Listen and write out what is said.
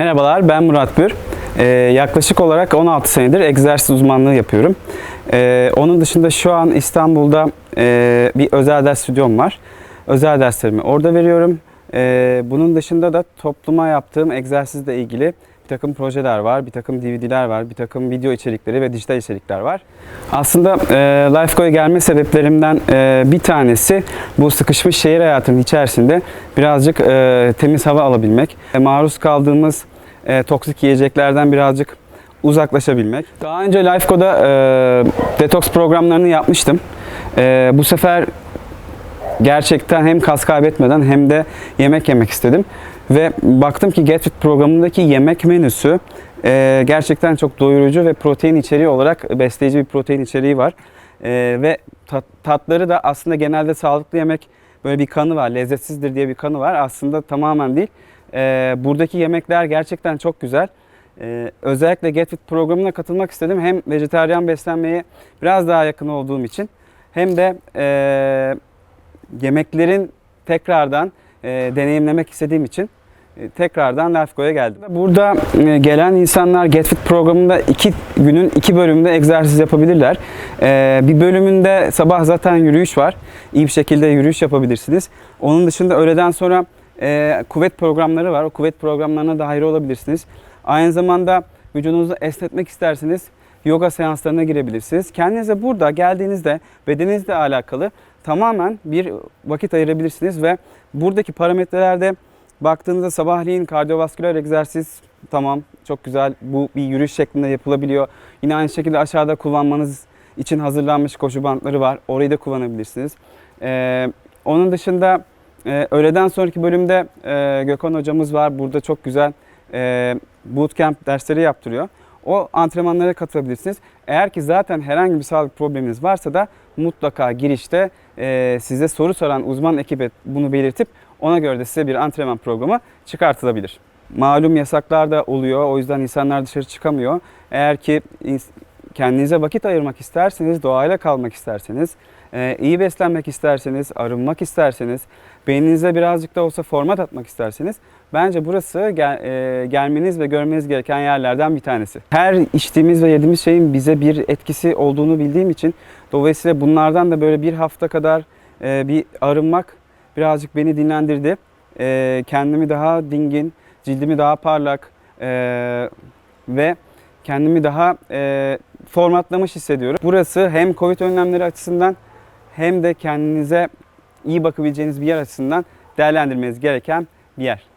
Merhabalar, ben Murat Bür. Ee, yaklaşık olarak 16 senedir egzersiz uzmanlığı yapıyorum. Ee, onun dışında şu an İstanbul'da e, bir özel ders stüdyom var. Özel derslerimi orada veriyorum. Ee, bunun dışında da topluma yaptığım egzersizle ilgili bir takım projeler var, bir takım DVD'ler var, bir takım video içerikleri ve dijital içerikler var. Aslında e, Lifeco'ya gelme sebeplerimden e, bir tanesi bu sıkışmış şehir hayatının içerisinde birazcık e, temiz hava alabilmek. E, maruz kaldığımız e, toksik yiyeceklerden birazcık uzaklaşabilmek. Daha önce Lifeco'da e, detoks programlarını yapmıştım. E, bu sefer gerçekten hem kas kaybetmeden hem de yemek yemek istedim. Ve baktım ki Get Fit programındaki yemek menüsü e, gerçekten çok doyurucu ve protein içeriği olarak besleyici bir protein içeriği var. E, ve tat- tatları da aslında genelde sağlıklı yemek böyle bir kanı var, lezzetsizdir diye bir kanı var. Aslında tamamen değil. E, buradaki yemekler gerçekten çok güzel. Ee, özellikle Get Fit programına katılmak istedim. Hem vejetaryen beslenmeye biraz daha yakın olduğum için hem de e, yemeklerin tekrardan e, deneyimlemek istediğim için e, tekrardan Lifeco'ya geldim. Burada e, gelen insanlar Get Fit programında iki günün iki bölümünde egzersiz yapabilirler. E, bir bölümünde sabah zaten yürüyüş var. İyi bir şekilde yürüyüş yapabilirsiniz. Onun dışında öğleden sonra e, kuvvet programları var. O kuvvet programlarına dahil olabilirsiniz. Aynı zamanda vücudunuzu esnetmek isterseniz yoga seanslarına girebilirsiniz. Kendinize burada geldiğinizde bedeninizle alakalı tamamen bir vakit ayırabilirsiniz ve buradaki parametrelerde baktığınızda sabahleyin kardiyovasküler egzersiz tamam çok güzel bu bir yürüyüş şeklinde yapılabiliyor. Yine aynı şekilde aşağıda kullanmanız için hazırlanmış koşu bantları var. Orayı da kullanabilirsiniz. Ee, onun dışında e, öğleden sonraki bölümde e, Gökhan hocamız var. Burada çok güzel e, bootcamp dersleri yaptırıyor. O antrenmanlara katılabilirsiniz. Eğer ki zaten herhangi bir sağlık probleminiz varsa da mutlaka girişte e, size soru soran uzman ekibe bunu belirtip ona göre de size bir antrenman programı çıkartılabilir. Malum yasaklar da oluyor. O yüzden insanlar dışarı çıkamıyor. Eğer ki kendinize vakit ayırmak isterseniz, doğayla kalmak isterseniz, e, iyi beslenmek isterseniz, arınmak isterseniz, beyninize birazcık da olsa format atmak isterseniz bence burası gel- e, gelmeniz ve görmeniz gereken yerlerden bir tanesi. Her içtiğimiz ve yediğimiz şeyin bize bir etkisi olduğunu bildiğim için dolayısıyla bunlardan da böyle bir hafta kadar e, bir arınmak birazcık beni dinlendirdi. E, kendimi daha dingin, cildimi daha parlak e, ve kendimi daha e, formatlamış hissediyorum. Burası hem Covid önlemleri açısından hem de kendinize iyi bakabileceğiniz bir yer açısından değerlendirmeniz gereken bir yer.